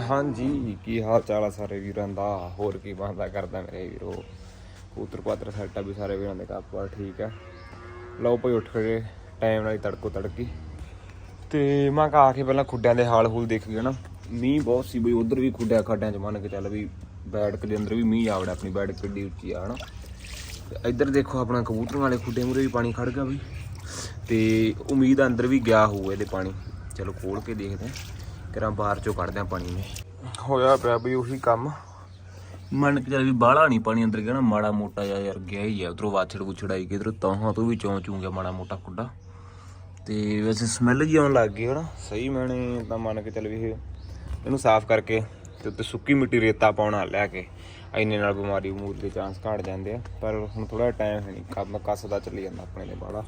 ਹਾਂਜੀ, ਕੀ ਹਾਲ ਚਾਲ ਆ ਸਾਰੇ ਵੀਰਾਂ ਦਾ? ਹੋਰ ਕੀ ਬਣਦਾ ਕਰਦਾ ਮੇਰੇ ਵੀਰੋ? ਕੂਤਰ ਪਾਤਰ ਸੈਟਾ ਵੀ ਸਾਰੇ ਵੀਰਾਂ ਦੇ ਕਾਪਰ ਠੀਕ ਆ। ਲਓ ਭਾਈ ਉੱਠ ਕੇ ਟਾਈਮ ਨਾਲ ਹੀ ਤੜਕੋ ਤੜਕੀ। ਤੇ ਮੈਂ ਕਹਾ ਕੇ ਪਹਿਲਾਂ ਖੁੱਡਿਆਂ ਦੇ ਹਾਲ ਹੂਲ ਦੇਖ ਗਿਆ ਨਾ। ਮੀਂਹ ਬਹੁਤ ਸੀ ਬਈ, ਉਧਰ ਵੀ ਖੁੱਡਿਆ ਖੱਡਿਆਂ ਚ ਮੰਨ ਕੇ ਚੱਲ ਵੀ ਬੈਠਕ ਦੇ ਅੰਦਰ ਵੀ ਮੀਂਹ ਆਵੜਾ ਆਪਣੀ ਬੈਠਕ ਕਿੱਡੀ ਉੱਚੀ ਆ, ਹਨਾ। ਤੇ ਇੱਧਰ ਦੇਖੋ ਆਪਣਾ ਕਬੂਤਰਾਂ ਵਾਲੇ ਖੁੱਡੇ ਮੂਰੇ ਵੀ ਪਾਣੀ ਖੜ ਗਿਆ ਬਈ। ਤੇ ਉਮੀਦ ਆ ਅੰਦਰ ਵੀ ਗਿਆ ਹੋਊ ਇਹਦੇ ਪਾਣੀ। ਚਲੋ ਖੋਲ ਕੇ ਦੇਖਦੇ ਹਾਂ। ਕਿਰਾਂ ਬਾਹਰ ਚੋਂ ਕੱਢਦੇ ਆ ਪਾਣੀ ਨੇ। ਹੋਇਆ ਪਿਆ ਬਈ ਉਹੀ ਕੰਮ। ਮੰਨ ਕੇ ਚੱਲ ਵੀ ਬਾਹਲਾ ਨਹੀਂ ਪਾਣੀ ਅੰਦਰ ਗਿਆ ਨਾ ਮਾੜਾ ਮੋਟਾ ਜਿਹਾ ਯਾਰ ਗਿਆ ਹੀ ਆ ਉਧਰੋਂ ਵਾਛੜ ਵੁਛੜ ਆਈ ਕਿ ਇਧਰੋਂ ਤਾਹਾਂ ਤੋਂ ਵੀ ਚੌਂ ਚੂੰ ਗਿਆ ਮਾੜਾ ਮੋਟਾ ਖੁੱਡਾ ਤੇ ਵੈਸੇ ਸਮੈਲ ਜੀ ਆਉਣ ਲੱਗ ਗਈ ਹਨਾ ਸਹੀ ਮੈਨੇ ਤਾਂ ਮੰਨ ਕੇ ਚੱਲ ਵੀ ਇਹ ਇਹਨੂੰ ਸਾਫ਼ ਕਰਕੇ ਤੇ ਉੱਤੇ ਸੁੱਕੀ ਮਿੱਟੀ ਰੇਤਾ ਪਾਉਣਾ ਲੈ ਕੇ ਇੰਨੇ ਨਾਲ ਬਿਮਾਰੀ ਮੂਰ ਦੇ ਚਾਂਸ ਘਟ ਜਾਂਦੇ ਆ। ਪਰ ਹੁਣ ਥੋੜਾ ਟਾਈਮ ਹੈ ਨਹੀਂ ਕੰਮ ਕੱਸਦਾ ਚੱਲੀ ਜਾਂਦਾ ਆਪਣੇ ਲਈ ਬਾਹਲਾ।